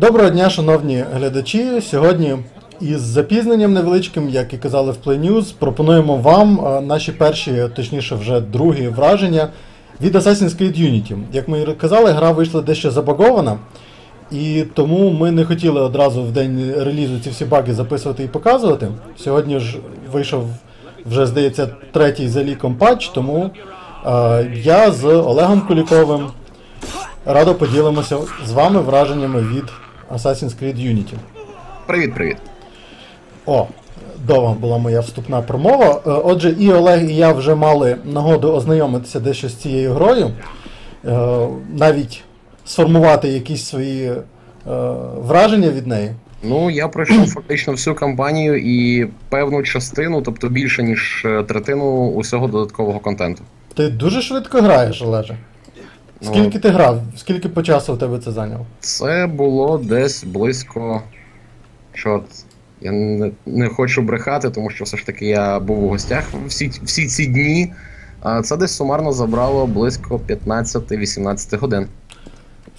Доброго дня, шановні глядачі. Сьогодні із запізненням невеличким, як і казали в Play News, пропонуємо вам е, наші перші, точніше, вже другі враження від Assassin's Creed Unity. Як ми і казали, гра вийшла дещо забагована, і тому ми не хотіли одразу в день релізу ці всі баги записувати і показувати. Сьогодні ж вийшов вже, здається, третій за ліком патч, тому е, я з Олегом Куліковим радо поділимося з вами враженнями від Assassin's Creed Unity. Привіт, привіт. О, довга була моя вступна промова. Е, Отже, і Олег, і я вже мали нагоду ознайомитися дещо з цією грою, Е, навіть сформувати якісь свої е, враження від неї. Ну, я пройшов фактично всю кампанію і певну частину, тобто більше ніж третину усього додаткового контенту. Ти дуже швидко граєш, Олеже. Ну. Скільки ти грав? Скільки по часу у тебе це зайняло? Це було десь близько. Чорт, я не, не хочу брехати, тому що все ж таки я був у гостях всі, всі ці дні. А це десь сумарно забрало близько 15-18 годин.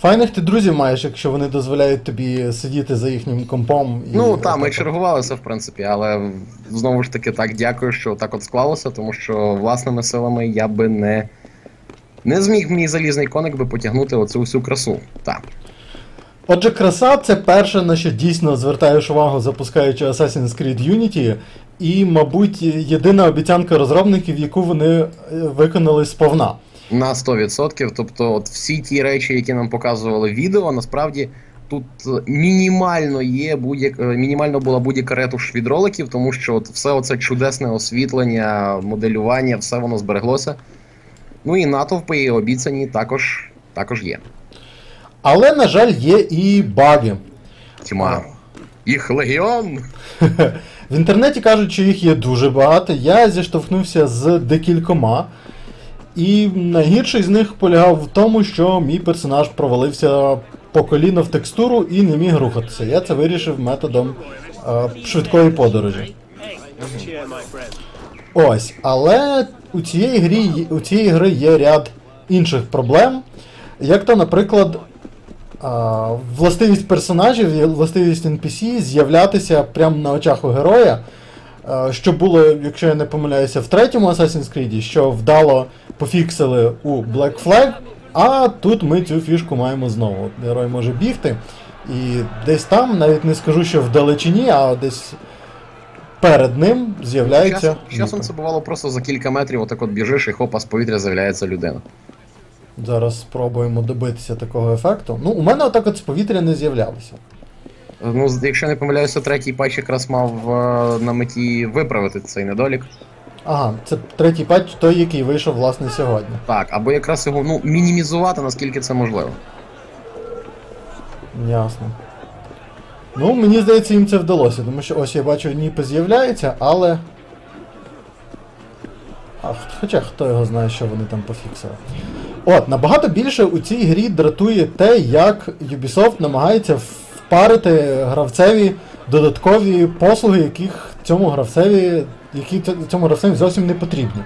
Файних ти друзів маєш, якщо вони дозволяють тобі сидіти за їхнім компом. І Ну так, ми чергувалися, в принципі, але знову ж таки так дякую, що так от склалося, тому що власними силами я би не. Не зміг мій залізний коник би потягнути оцю всю красу. Так. Отже, краса це перше, на що дійсно звертаєш увагу, запускаючи Assassin's Creed Unity, і, мабуть, єдина обіцянка розробників, яку вони е, виконали сповна. На 100%. Тобто, от всі ті речі, які нам показували відео, насправді тут е, мінімально є будь-як е, мінімально була будь-яка ретуш від роликів, тому що от все оце чудесне освітлення, моделювання, все воно збереглося. Ну і натовпи і обіцяні також, також є. Але, на жаль, є і баги. Тьма. Їх легіон. В інтернеті кажуть, що їх є дуже багато. Я зіштовхнувся з декількома. І найгірший з них полягав в тому, що мій персонаж провалився по коліно в текстуру і не міг рухатися. Я це вирішив методом е, швидкої подорожі. Ось, але у цієї грі у цієї гри є ряд інших проблем. Як то, наприклад, властивість персонажів, властивість NPC з'являтися прямо на очах у героя. Що було, якщо я не помиляюся, в третьому Assassin's Creed, що вдало пофіксили у Black Flag, а тут ми цю фішку маємо знову. Герой може бігти, і десь там, навіть не скажу, що вдалечині, а десь перед ним з'являється. Часом, це бувало просто за кілька метрів, отак от біжиш і хопа з повітря з'являється людина. Зараз спробуємо добитися такого ефекту. Ну, у мене отак от з повітря не з'являлося. Ну, якщо не помиляюся, третій патч якраз мав е, на меті виправити цей недолік. Ага, це третій патч, той, який вийшов, власне, сьогодні. Так, або якраз його ну, мінімізувати, наскільки це можливо. Ясно. Ну, мені здається, їм це вдалося, тому що ось я бачу, ніпи з'являються, але. А, хоча хто його знає, що вони там пофіксили. От, набагато більше у цій грі дратує те, як Ubisoft намагається впарити гравцеві додаткові послуги, яких цьому гравцеві, які цьому гравцеві зовсім не потрібні.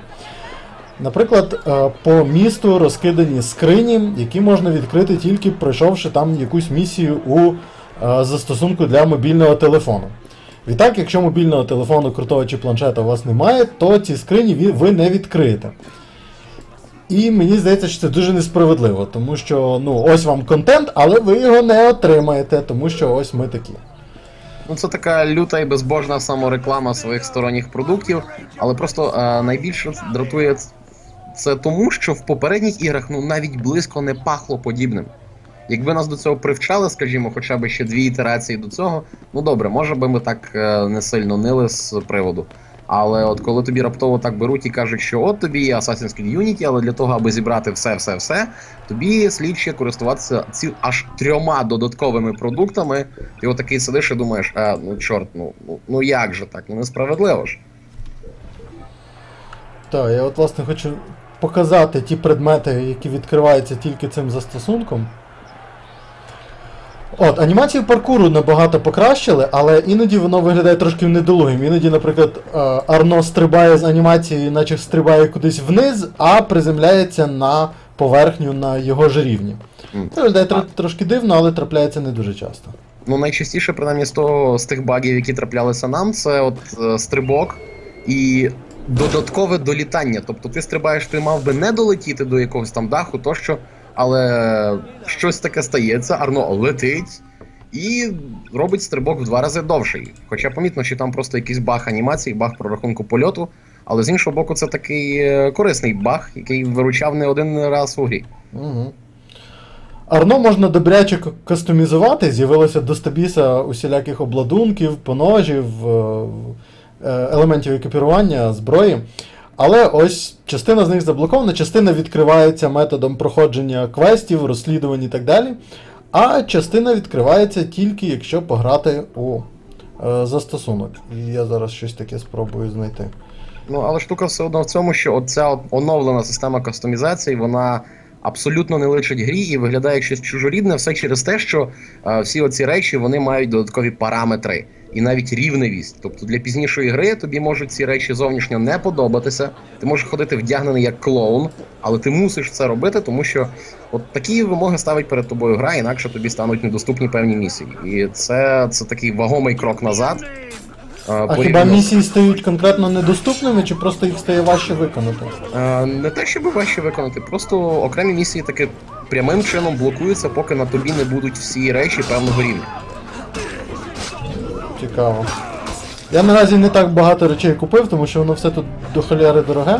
Наприклад, е, по місту розкидані скрині, які можна відкрити тільки пройшовши там якусь місію у застосунку для мобільного телефону. Відтак, якщо мобільного телефону крутого чи планшета у вас немає, то ці скрині ви- ви не відкриєте. І мені здається, що це дуже несправедливо, тому що ну, ось вам контент, але ви його не отримаєте, тому що ось ми такі. Ну, це така люта і безбожна самореклама своїх сторонніх продуктів, але просто е, найбільше дратує це тому, що в попередніх іграх ну навіть близько не пахло подібним. Якби нас до цього привчали, скажімо, хоча б ще дві ітерації до цього, ну добре, може би ми так е, не сильно нили з приводу. Але от коли тобі раптово так беруть і кажуть, що от тобі є Assassin's Creed Unity, але для того, аби зібрати все, все, все, тобі слід ще користуватися ці аж трьома додатковими продуктами. Ти отакий сидиш і думаєш, а, ну чорт, ну, ну, ну як же так? Ну несправедливо ж. Так, я от власне хочу показати ті предмети, які відкриваються тільки цим застосунком. От, анімацію паркуру набагато покращили, але іноді воно виглядає трошки недолугим. Іноді, наприклад, е, Арно стрибає з анімації, наче стрибає кудись вниз, а приземляється на поверхню на його ж рівні. Це виглядає тр- трошки дивно, але трапляється не дуже часто. Ну, найчастіше, принаймні, з того з тих багів, які траплялися нам, це от е, стрибок і додаткове долітання. Тобто ти стрибаєш, ти мав би не долетіти до якогось там даху, тощо, але щось таке стається, Арно летить і робить стрибок в два рази довший. Хоча помітно, що там просто якийсь баг анімації, баг прорахунку польоту. Але з іншого боку, це такий е, корисний баг, який виручав не один раз у грі. Угу. Арно можна добряче кастомізувати, з'явилося до стабіса усіляких обладунків, поножів, е, е, елементів екіпірування, зброї. Але ось частина з них заблокована, частина відкривається методом проходження квестів, розслідувань і так далі. А частина відкривається тільки якщо пограти у е, застосунок. І я зараз щось таке спробую знайти. Ну, але штука все одно в цьому, що оця оновлена система кастомізації, вона абсолютно не личить грі і виглядає щось чужорідне, все через те, що е, всі оці речі вони мають додаткові параметри і навіть рівневість. Тобто для пізнішої гри тобі можуть ці речі зовнішньо не подобатися. Ти можеш ходити вдягнений як клоун, але ти мусиш це робити, тому що от такі вимоги ставить перед тобою гра, інакше тобі стануть недоступні певні місії. І це, це такий вагомий крок назад. А порівняно хіба місії стають конкретно недоступними, чи просто їх стає важче виконати? Е, Не те, щоб важче виконати, просто окремі місії таки прямим чином блокуються, поки на тобі не будуть всі речі певного рівня. Цікаво. Я наразі не так багато речей купив, тому що воно все тут до холєри дороге.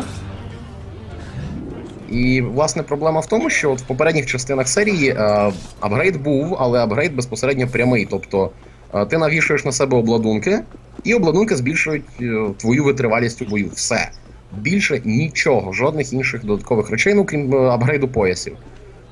І власне проблема в тому, що от в попередніх частинах серії е, апгрейд був, але апгрейд безпосередньо прямий. Тобто е, ти навішуєш на себе обладунки, і обладунки збільшують е, твою витривалість у бою. Все. Більше нічого, жодних інших додаткових речей, ну крім е, апгрейду поясів.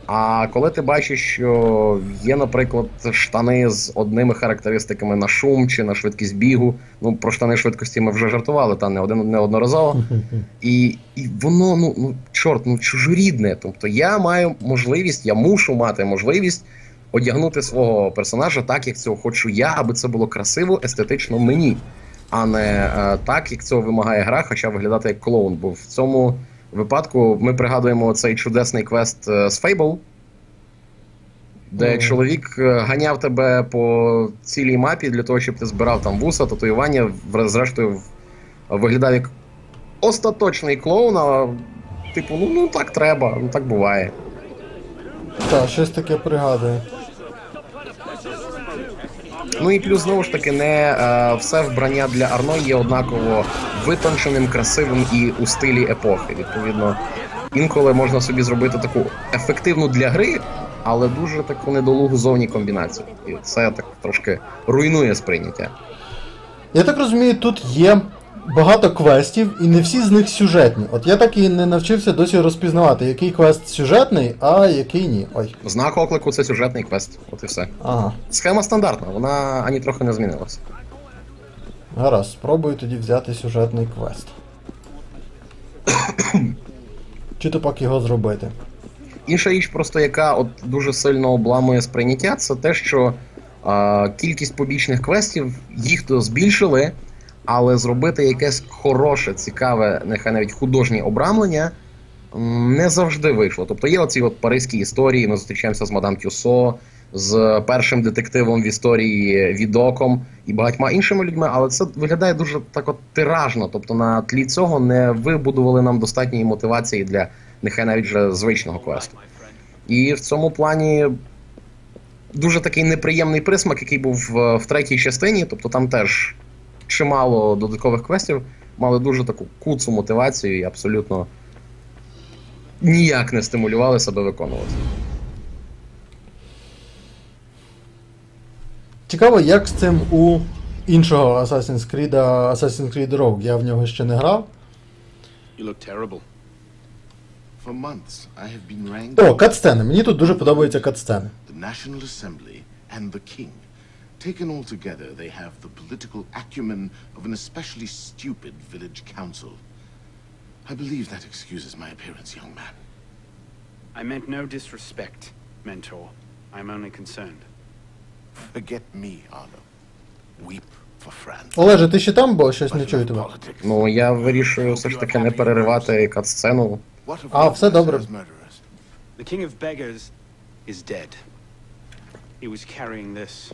А коли ти бачиш, що є, наприклад, штани з одними характеристиками на шум чи на швидкість бігу, ну про штани швидкості ми вже жартували, та не один неодноразово. І, і воно, ну, ну, чорт, ну чужорідне. Тобто я маю можливість, я мушу мати можливість одягнути свого персонажа так, як цього хочу я, аби це було красиво, естетично мені, а не е, так, як цього вимагає гра, хоча виглядати як клоун. Бо в цьому випадку ми пригадуємо цей чудесний квест е, з Fable, де Мгм. чоловік е, ганяв тебе по цілій мапі для того, щоб ти збирав там вуса, татуювання, зрештою виглядав як остаточний клоун, а типу, ну, ну так треба, ну так буває. Так, щось таке пригадую. Ну і плюс знову ж таки, не е, все вбрання для Арно є однаково витонченим, красивим і у стилі епохи. Відповідно, інколи можна собі зробити таку ефективну для гри, але дуже таку недолугу зовні комбінацію. І це так трошки руйнує сприйняття. Я так розумію, тут є багато квестів, і не всі з них сюжетні. От я так і не навчився досі розпізнавати, який квест сюжетний, а який ні. Ой. Знак оклику це сюжетний квест. От і все. Ага. Схема стандартна, вона ані трохи не змінилася. Гаразд, спробую тоді взяти сюжетний квест. Чи то пак його зробити? Інша річ, просто яка от дуже сильно обламує сприйняття, це те, що е, кількість побічних квестів їх то збільшили, але зробити якесь хороше, цікаве, нехай навіть художнє обрамлення не завжди вийшло. Тобто є оці от паризькі історії, ми зустрічаємося з мадам Тюсо, з першим детективом в історії Відоком і багатьма іншими людьми, але це виглядає дуже так от тиражно. Тобто на тлі цього не вибудували нам достатньої мотивації для нехай навіть вже звичного квесту. І в цьому плані дуже такий неприємний присмак, який був в, в третій частині, тобто там теж чимало додаткових квестів мали дуже таку куцу мотивацію і абсолютно ніяк не стимулювали себе виконувати. Цікаво, як з цим у іншого Assassin's Creed, Assassin's Creed Rogue. Я в нього ще не грав. You look terrible. For months, I have been wrangling О, катсцени. Мені тут дуже подобаються катсцени. the National Assembly and the King. Taken all together, they have the political acumen of an especially stupid village council. I believe that excuses my appearance, young man. I meant no disrespect, Mentor. I'm only concerned. Forget me, Arno. Weep for France. Олеже, ти ще там, бо щось But не чую enough тебе. politics. Ну я вирішую все ж таки не переривати катсцену. What of А, все Lord добре. Lester's murderers? The King of Beggars is dead. He was carrying this.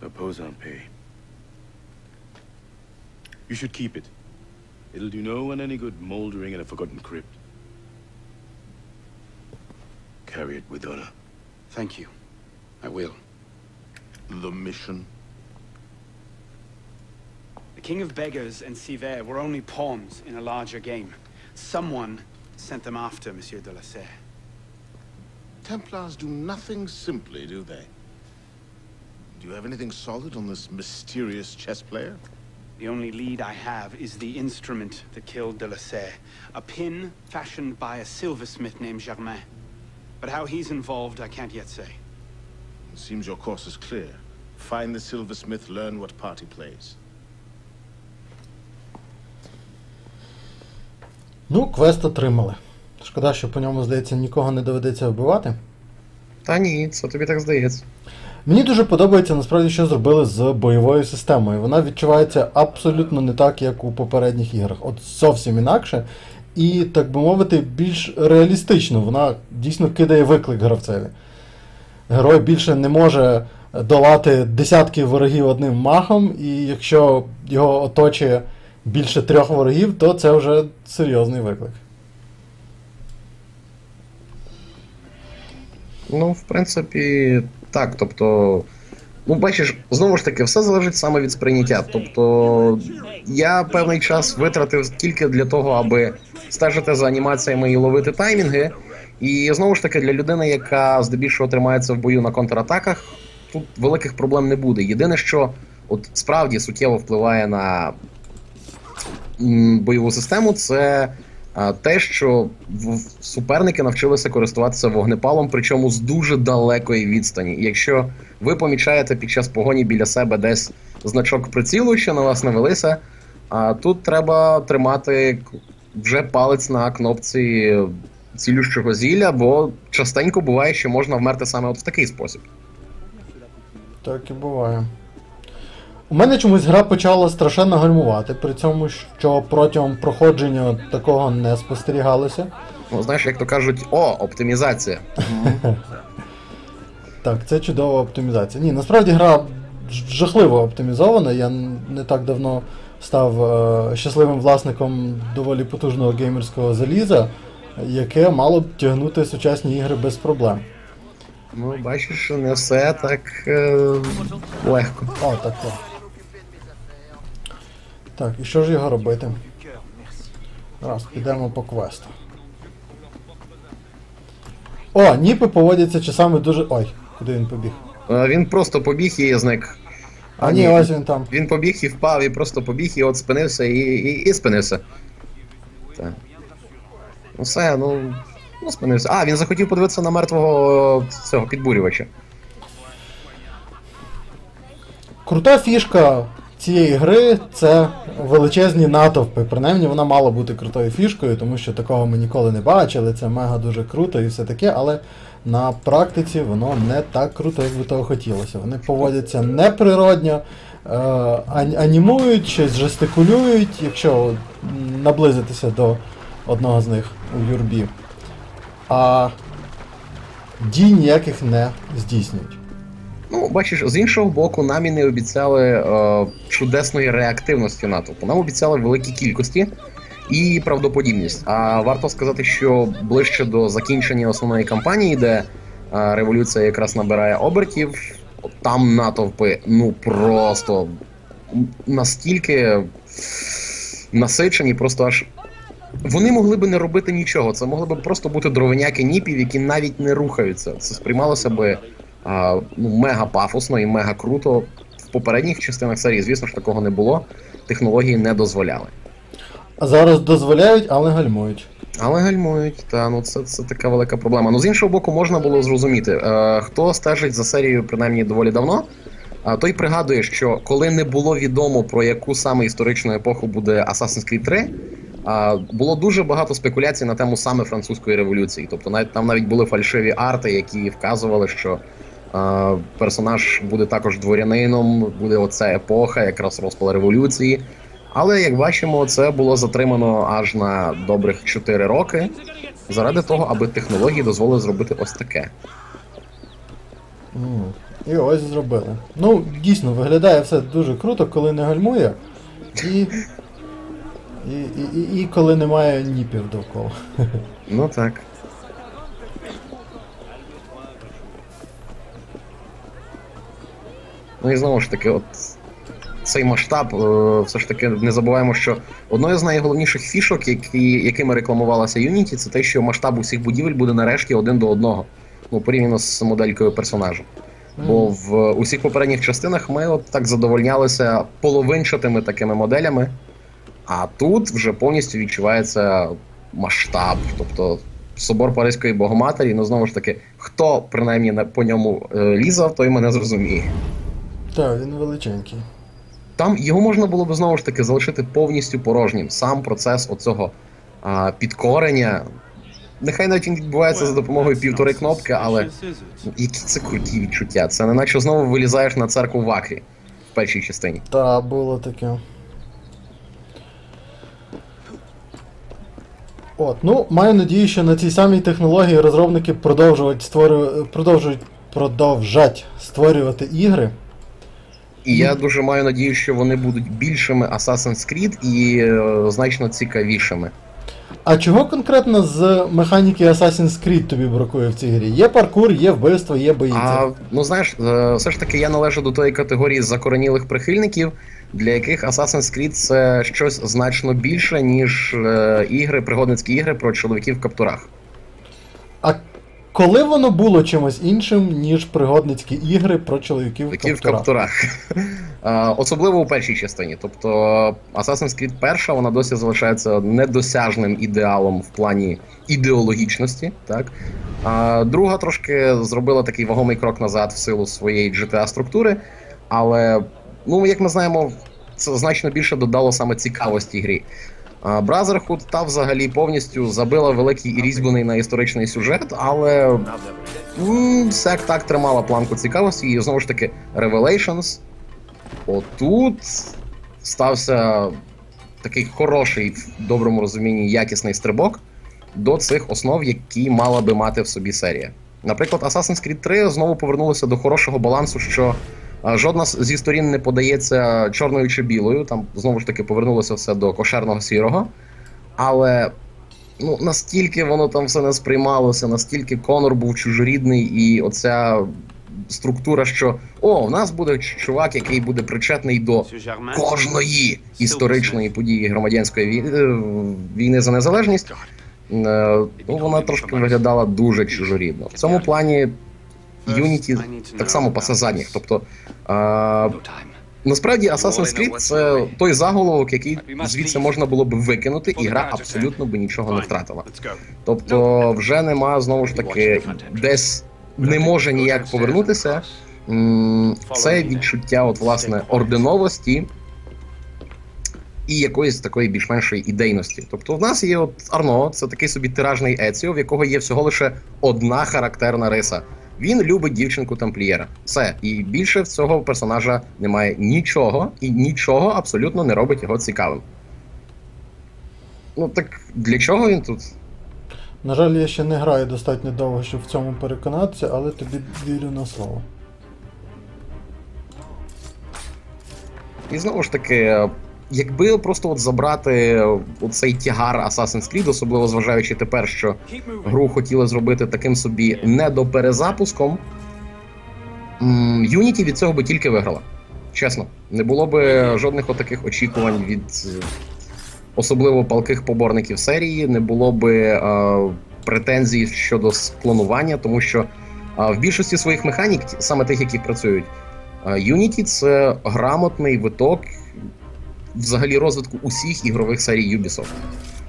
Reposant You should keep it. It'll do no one any good moldering in a forgotten crypt. Carry it with honor. Thank you. I will. The mission? The King of Beggars and Siver were only pawns in a larger game. Someone sent them after Monsieur de la Serre. Templars do nothing simply, do they? Do you have anything solid on this mysterious chess player? The only lead I have is the instrument that killed de la Serre. A pin fashioned by a silversmith named Germain. But how he's involved, I can't yet say. It seems your course is clear. Find the silversmith, learn what part he plays. Ну, квест отримали. Шкода, що по ньому, здається, нікого не доведеться вбивати. Та ні, це тобі так здається. Мені дуже подобається насправді, що зробили з бойовою системою. Вона відчувається абсолютно не так, як у попередніх іграх. От зовсім інакше. І, так би мовити, більш реалістично. Вона дійсно кидає виклик гравцеві. Герой більше не може долати десятки ворогів одним махом, і якщо його оточує більше трьох ворогів, то це вже серйозний виклик. Ну, в принципі, так. Тобто, ну, бачиш, знову ж таки, все залежить саме від сприйняття. Тобто, я певний час витратив тільки для того, аби стежити за анімаціями і ловити таймінги. І знову ж таки, для людини, яка здебільшого тримається в бою на контратаках, тут великих проблем не буде. Єдине, що от справді суттєво впливає на бойову систему, це те, що суперники навчилися користуватися вогнепалом, причому з дуже далекої відстані. Якщо ви помічаєте під час погоні біля себе десь значок прицілу, що на вас навелися, а тут треба тримати вже палець на кнопці цілющого зілля, бо частенько буває, що можна вмерти саме от в такий спосіб. Так і буває. У мене чомусь гра почала страшенно гальмувати, при цьому, що протягом проходження такого не спостерігалося. Ну, знаєш, як то кажуть, о, оптимізація. Так, це чудова оптимізація. Ні, насправді гра жахливо оптимізована. Я не так давно став е, щасливим власником доволі потужного геймерського заліза, яке мало б тягнути сучасні ігри без проблем. Ну, бачиш, що не все так е, легко. О, так. о. Так, і що ж його робити? Раз, підемо по квесту. О, ніпи поводяться часами дуже. Ой, куди він побіг? Е, Він просто побіг і зник. А ні, ось він там. Він побіг і впав, і просто побіг, і от спинився, і, і, і спинився. Так. Ну все, ну. Ну, спинився. А, він захотів подивитися на мертвого е, цього підбурювача. Крута фішка цієї гри це величезні натовпи. Принаймні вона мала бути крутою фішкою, тому що такого ми ніколи не бачили. Це мега дуже круто і все таке, але на практиці воно не так круто, як би того хотілося. Вони поводяться неприродньо, е, анімують, щось жестикулюють, якщо наблизитися до одного з них у юрбі. А дій ніяких не здійснюють. Ну, бачиш, з іншого боку, нам і не обіцяли е, чудесної реактивності натовпу. Нам обіцяли великі кількості і правдоподібність. А варто сказати, що ближче до закінчення основної кампанії, де е, революція якраз набирає обертів, там натовпи ну просто настільки насичені, просто аж. Вони могли би не робити нічого. Це могли б просто бути дровиняки ніпів, які навіть не рухаються. Це сприймалося би мега пафосно і мега круто. В попередніх частинах серії, звісно ж, такого не було. Технології не дозволяли. А зараз дозволяють, але гальмують. Але гальмують, та ну це, це така велика проблема. Ну з іншого боку, можна було зрозуміти. Е, хто стежить за серією принаймні доволі давно, а, той пригадує, що коли не було відомо про яку саме історичну епоху буде Assassin's Creed 3, а, було дуже багато спекуляцій на тему саме французької революції. Тобто навіть там навіть були фальшиві арти, які вказували, що персонаж буде також дворянином, буде оця епоха, якраз розпал революції. Але як бачимо, це було затримано аж на добрих 4 роки заради того, аби технології дозволили зробити ось таке. М, І ось зробили. Ну, дійсно, виглядає все дуже круто, коли не гальмує. І. І, і, і, і коли немає ніпів довкола. Ну так. Ну і знову ж таки, от цей масштаб, е, все ж таки не забуваємо, що одною з найголовніших фішок, які, якими рекламувалася Unity, це те, що масштаб усіх будівель буде нарешті один до одного. Ну, порівняно з моделькою персонажа. Бо в усіх попередніх частинах ми от так задовольнялися половинчатими такими моделями, а тут вже повністю відчувається масштаб. Тобто собор Паризької Богоматері, ну знову ж таки, хто принаймні по ньому е, лізав, той мене зрозуміє. Так, він величенький. Там його можна було б знову ж таки залишити повністю порожнім. Сам процес оцього а, підкорення. Нехай навіть він відбувається за допомогою півтори кнопки, але ну, які це круті відчуття. Це не наче знову вилізаєш на церкву в в першій частині. Та, було таке. От, ну, маю надію, що на цій самій технології розробники продовжують створювати, продовжують продовжать створювати ігри. І я дуже маю надію, що вони будуть більшими Assassin's Creed і е, значно цікавішими. А чого конкретно з механіки Assassin's Creed тобі бракує в цій грі? Є паркур, є вбивство, є бої. А ну знаєш, е, все ж таки я належу до тої категорії закоренілих прихильників, для яких Assassin's Creed це щось значно більше, ніж е, ігри, пригодницькі ігри про чоловіків в каптурах. А коли воно було чимось іншим, ніж пригодницькі ігри про чоловіків в Які в каптурах? Е, Особливо у першій частині. Тобто Assassin's Creed перша, вона досі залишається недосяжним ідеалом в плані ідеологічності. Так? А друга трошки зробила такий вагомий крок назад в силу своєї GTA-структури, але, ну, як ми знаємо, це значно більше додало саме цікавості грі. Brotherhood та взагалі повністю забила великий і різьблений на історичний сюжет, але всяк так тримала планку цікавості, і знову ж таки, Revelations. Отут стався такий хороший, в доброму розумінні, якісний стрибок до цих основ, які мала би мати в собі серія. Наприклад, Assassin's Creed 3 знову повернулося до хорошого балансу, що жодна зі сторін не подається чорною чи білою. Там знову ж таки повернулося все до кошерного сірого. Але ну, настільки воно там все не сприймалося, настільки Конор був чужорідний, і оця структура, що о, в нас буде чувак, який буде причетний до кожної історичної події громадянської війни, е, за незалежність. е, Ну, вона трошки виглядала дуже чужорідно. В цьому плані Unity так само пасе задніх. Тобто, насправді Assassin's Creed це той заголовок, який звідси можна було б викинути, і гра абсолютно би нічого не втратила. Тобто, вже нема знову ж таки десь не може ніяк повернутися. Це відчуття, от власне, орденовості і якоїсь такої більш-меншої ідейності. Тобто, в нас є от Арно, це такий собі тиражний Еціо, в якого є всього лише одна характерна риса. Він любить дівчинку тамплієра. Все. І більше в цього персонажа немає нічого, і нічого абсолютно не робить його цікавим. Ну так для чого він тут? На жаль, я ще не граю достатньо довго, щоб в цьому переконатися, але тобі вірю на слово. І знову ж таки, якби просто от забрати цей тягар Assassin's Creed, особливо зважаючи тепер, що гру хотіли зробити таким собі недоперезапуском, м, Unity від цього би тільки виграла. Чесно, не було би жодних отаких очікувань від е, особливо палких поборників серії, не було би е, претензій щодо склонування, тому що е, в більшості своїх механік, саме тих, які працюють, е, Unity це грамотний виток взагалі розвитку усіх ігрових серій Ubisoft.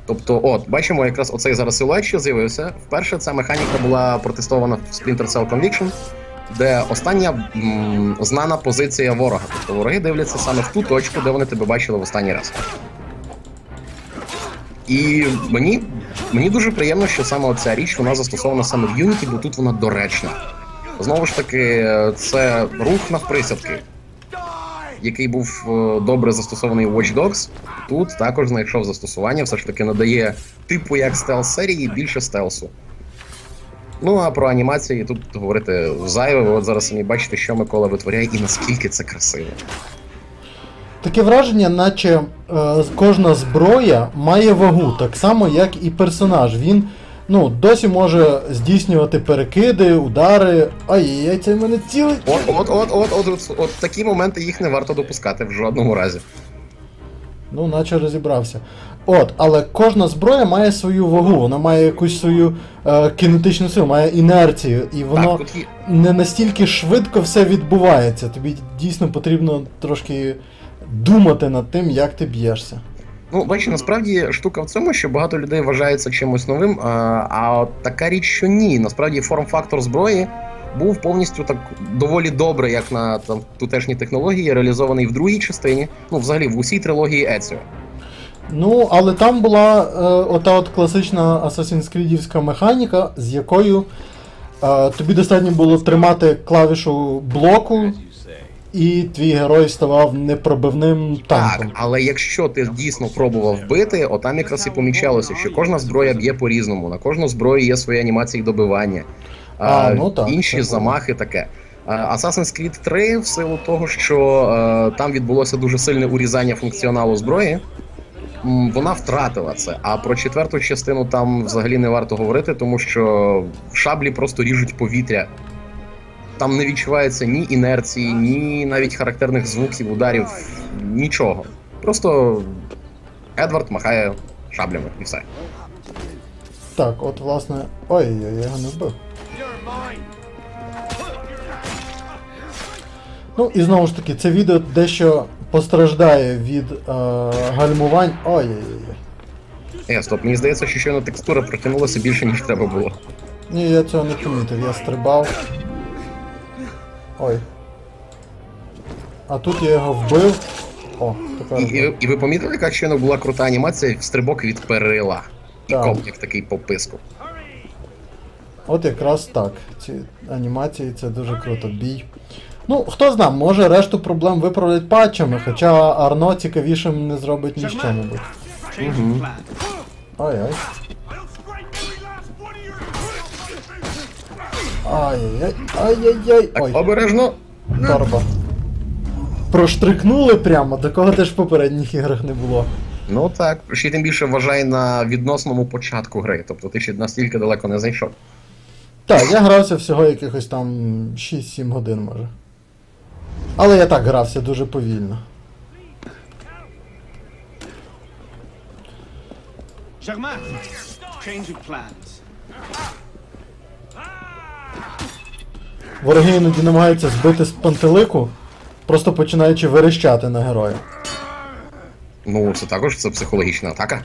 Тобто, от, бачимо, якраз оцей зараз силует, що з'явився. Вперше ця механіка була протестована в Splinter Cell Conviction, де остання м, знана позиція ворога. Тобто вороги дивляться саме в ту точку, де вони тебе бачили в останній раз. І мені, мені дуже приємно, що саме оця річ вона застосована саме в Unity, бо тут вона доречна. Знову ж таки, це рух навприсядки. Який був е, добре застосований у Watch Dogs, тут також знайшов застосування, все ж таки надає типу як стелс серії більше стелсу. Ну а про анімації тут говорити зайве. Ви От зараз самі бачите, що Микола витворяє і наскільки це красиво. Таке враження, наче е, кожна зброя має вагу, так само, як і персонаж. Він ну, досі може здійснювати перекиди, удари. Ай-яй-яй, це мене цілий. От, от, от, от, от, от, от такі моменти їх не варто допускати в жодному разі. Ну, наче розібрався. От, але кожна зброя має свою вагу, вона має якусь свою е, кінетичну силу, має інерцію, і воно Так, тут є. не настільки швидко все відбувається. Тобі дійсно потрібно трошки думати над тим, як ти б'єшся. Ну, бачиш, насправді штука в цьому, що багато людей вважає це чимось новим, а, а така річ, що ні. Насправді форм-фактор зброї був повністю так доволі добре, як на там, тутешні технології, реалізований в другій частині, ну, взагалі в усій трилогії Еціо. Ну, але там була е, ота от класична Assassin's Creed механіка, з якою е, тобі достатньо було тримати клавішу блоку, і твій герой ставав непробивним танком. Так, але якщо ти дійсно пробував вбити, отам якраз і помічалося, що кожна зброя б'є по-різному. На кожну зброю є свої анімації добивання, А, ну так, інші це замахи таке. Assassin's Creed 3, в силу того, що е, там відбулося дуже сильне урізання функціоналу зброї, вона втратила це. А про четверту частину там взагалі не варто говорити, тому що шаблі просто ріжуть повітря. Там не відчувається ні інерції, ні навіть характерних звуків, ударів, нічого. Просто Едвард махає шаблями і все. Так, от власне. Ой, я його не вбив. Ну і знову ж таки, це відео дещо постраждає від е, гальмувань. Ой-ой-ой. Е, стоп, мені здається, що щойно текстура протягнулася більше, ніж треба було. Ні, я цього не помітив, я стрибав. Ой. А тут я його вбив. О, тепер. і, і ви помітили, яка щойно була крута анімація стрибок від перила. І Так. коп, як такий по писку. От якраз так. Ці анімації це дуже круто. Бій. Ну, хто знає, може решту проблем виправлять патчами, хоча Арно цікавішим не зробить ні з чим-небудь. Change of. Ай-ай. Ай-яй-яй. Ай-яй-яй. Так, Ой, обережно. торба. Проштрикнули прямо, такого теж в попередніх іграх не було. Ну так, ще й тим більше вважай на відносному початку гри. Тобто ти ще настільки далеко не зайшов. Так, я грався всього якихось там 6-7 годин, може. Але я так грався дуже повільно. Change of plans. Вороги іноді намагаються збити з пантелику, просто починаючи верещати на героя. Ну, це також це психологічна атака.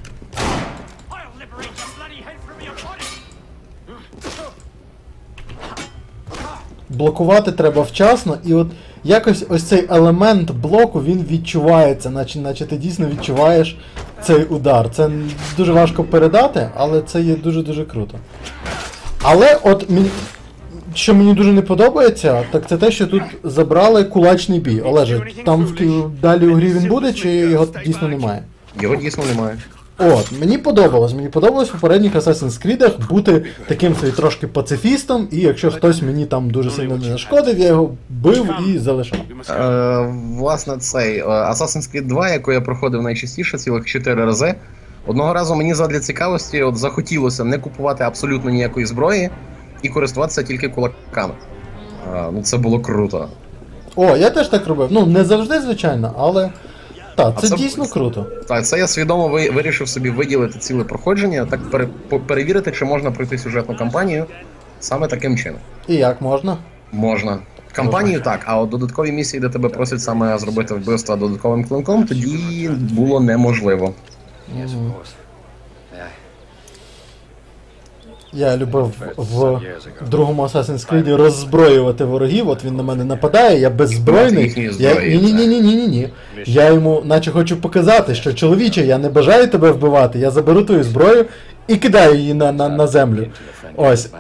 Блокувати треба вчасно, і от якось ось цей елемент блоку він відчувається, наче, наче ти дійсно відчуваєш цей удар. Це дуже важко передати, але це є дуже-дуже круто. Але от. Що мені дуже не подобається, так це те, що тут забрали кулачний бій. Олеже, там в далі у грі він буде, чи його дійсно немає? Його дійсно немає. От, мені подобалось. Мені подобалось в попередніх Assassin's Creed бути таким собі трошки пацифістом, і якщо хтось мені там дуже сильно не нашкодив, я його бив і залишав. Е, власне, цей е, Assassin's Creed 2, яку я проходив найчастіше, цілих 4 рази. Одного разу мені задля цікавості от захотілося не купувати абсолютно ніякої зброї і користуватися тільки кулаками. Е, ну це було круто. О, я теж так робив. Ну, не завжди, звичайно, але. Так, це це- дійсно круто. Так, це я свідомо вирішив собі виділити ціле проходження, так пере- перевірити, чи можна пройти сюжетну кампанію саме таким чином. І як можна? Можна. Кампанію так, а от додаткові місії, де тебе просять саме зробити вбивство додатковим клинком, тоді було неможливо. Мгм. Я любив в другому Assassin's Creed роззброювати ворогів, от він на мене нападає, я беззбройний. Я... Ні, ні, ні, ні, ні. Я йому наче хочу показати, що чоловіче, я не бажаю тебе вбивати, я заберу твою зброю і кидаю її на, на, на землю. Ось.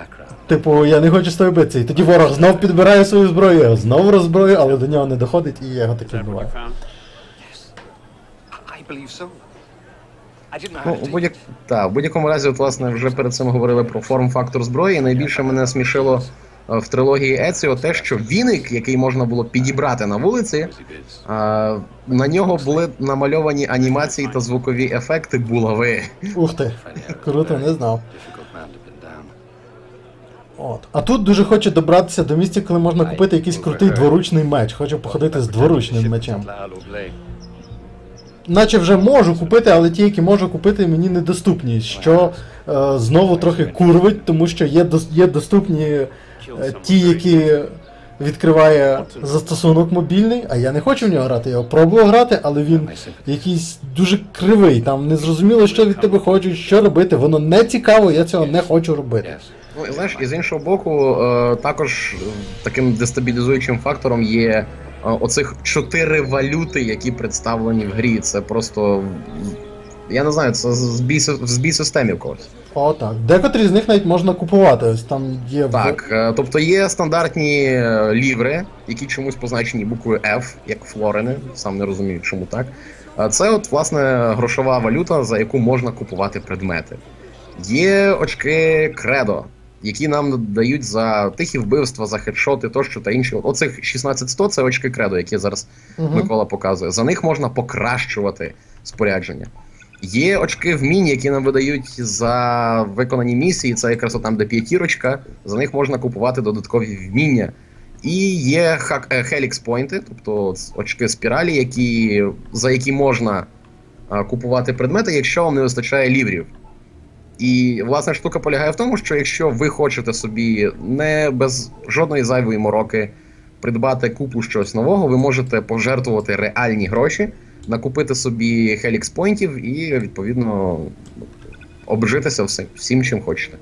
Типу, я не хочу з тобою битися. І тоді ворог знов підбирає свою зброю, я його знову роззброю, але до нього не доходить, і я його таки вбиваю. Ну, у будь та, в будь-якому разі, от, власне, вже перед цим говорили про форм-фактор зброї. і Найбільше мене смішило е, в трилогії Еціо те, що віник, який можна було підібрати на вулиці, е, на нього були намальовані анімації та звукові ефекти булави. Ух ти, круто, не знав. От. А тут дуже хочу добратися до місця, коли можна купити якийсь крутий дворучний меч. Хочу походити з дворучним мечем. Наче вже можу купити, але ті, які можу купити, мені недоступні. Що е, знову трохи курвить, тому що є, є доступні е, ті, які відкриває застосунок мобільний, а я не хочу в нього грати. Я пробував грати, але він якийсь дуже кривий. Там не зрозуміло, що від тебе хочуть, що робити. Воно не цікаво, я цього не хочу робити. Ну, і знаєш, і з іншого боку, е, також е, таким дестабілізуючим фактором є оцих чотири валюти, які представлені в грі. Це просто. Я не знаю, це збій, в збій системі в когось. О, так. Декотрі з них навіть можна купувати. Ось там є Так, е, тобто є стандартні е, ліври, які чомусь позначені буквою F, як флорини, сам не розумію, чому так. Це от, власне, грошова валюта, за яку можна купувати предмети. Є очки кредо, які нам дають за тихі вбивства, за хедшоти тощо та інші. Оцих 16100 це очки кредо, які зараз Мгм. Микола показує. За них можна покращувати спорядження. Є очки вмінь, які нам видають за виконані місії. Це якраз там, де п'ятірочка. За них можна купувати додаткові вміння. І є е, Helix Pointi, тобто очки спіралі, які, за які можна купувати предмети, якщо вам не вистачає ліврів. І власна штука полягає в тому, що якщо ви хочете собі не без жодної зайвої мороки придбати купу щось нового, ви можете пожертвувати реальні гроші, накупити собі Helix Pointів і відповідно обжитися всім, всім чим хочете.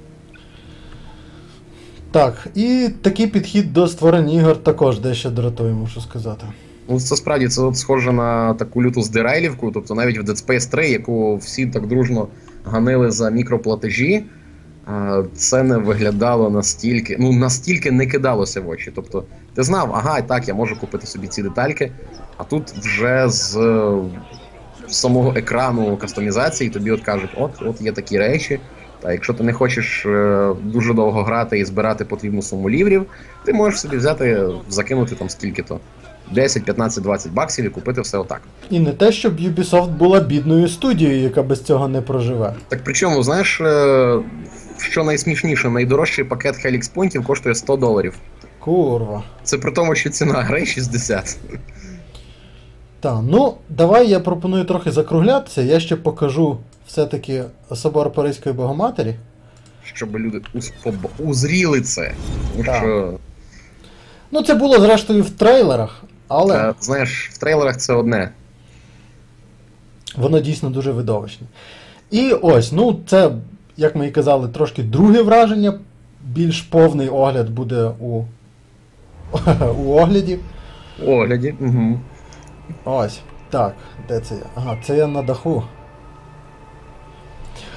Так, і такий підхід до створення ігор також дещо дратує, мушу сказати. Ну, це справді це от схоже на таку люту здирайлівку, тобто навіть в Dead Space 3, яку всі так дружно ганили за мікроплатежі, це не виглядало настільки, ну настільки не кидалося в очі. Тобто, ти знав, ага, так, я можу купити собі ці детальки, а тут вже з самого екрану кастомізації тобі от кажуть, от, от є такі речі. Та якщо ти не хочеш е, дуже довго грати і збирати потрібну суму ліврів, ти можеш собі взяти, закинути там скільки-то. 10, 15, 20 баксів і купити все отак. І не те, щоб Ubisoft була бідною студією, яка без цього не проживе. Так причому, знаєш, е, що найсмішніше, найдорожчий пакет Helix Pointів коштує 100 доларів. Курва. Це при тому, що ціна гри 60. Так, ну давай я пропоную трохи закруглятися. Я ще покажу все-таки собор Паризької Богоматері. Щоб люди узріли це. Тому Так. що, Ну, це було зрештою в трейлерах, але е, знаєш, в трейлерах це одне. воно дійсно дуже видовищне. І ось, ну, це, як ми і казали, трошки друге враження. Більш повний огляд буде у, у огляді. В огляді. Угу. Ось. Так, де це я? Ага, це я на даху.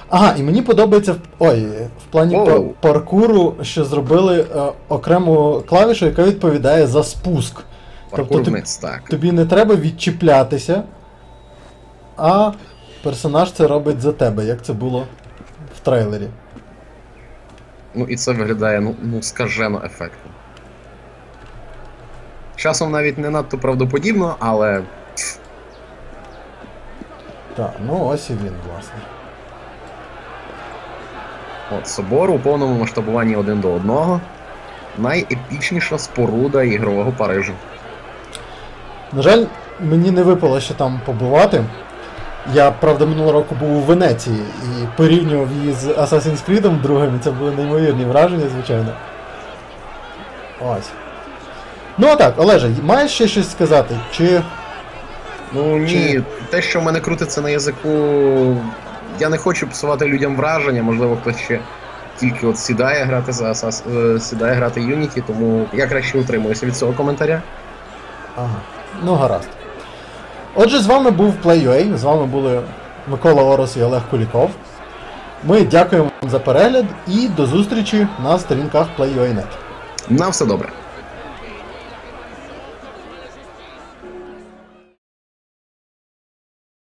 Ага, і мені подобається ой, в плані пар- паркуру, що зробили е, окрему клавішу, яка відповідає за спуск. Паркур Тобто так. Тобі не треба відчіплятися, а персонаж це робить за тебе, як це було в трейлері. Ну і це виглядає ну, ну скажено ефектно. Часом навіть не надто правдоподібно, але Так, ну ось і він, власне. от собор у повному масштабуванні один до одного. Найепічніша споруда ігрового Парижу. На жаль, мені не випало ще там побувати. Я, правда, минулого року був у Венеції і порівнював її з Assassin's Creed другим, і це були неймовірні враження, звичайно. Ось. Ну а так, Олеже, маєш ще щось сказати? Чи. Ну ні, Чи- те, що в мене крутиться на язику, я не хочу псувати людям враження, можливо, хтось ще тільки от сідає грати за е, сідає грати Unity, тому я краще утримуюся від цього коментаря. Ага. Ну, гаразд. Отже, з вами був Play.ua, з вами були Микола Орос і Олег Куліков. Ми дякуємо вам за перегляд і до зустрічі на сторінках Play.ua.net. На все добре.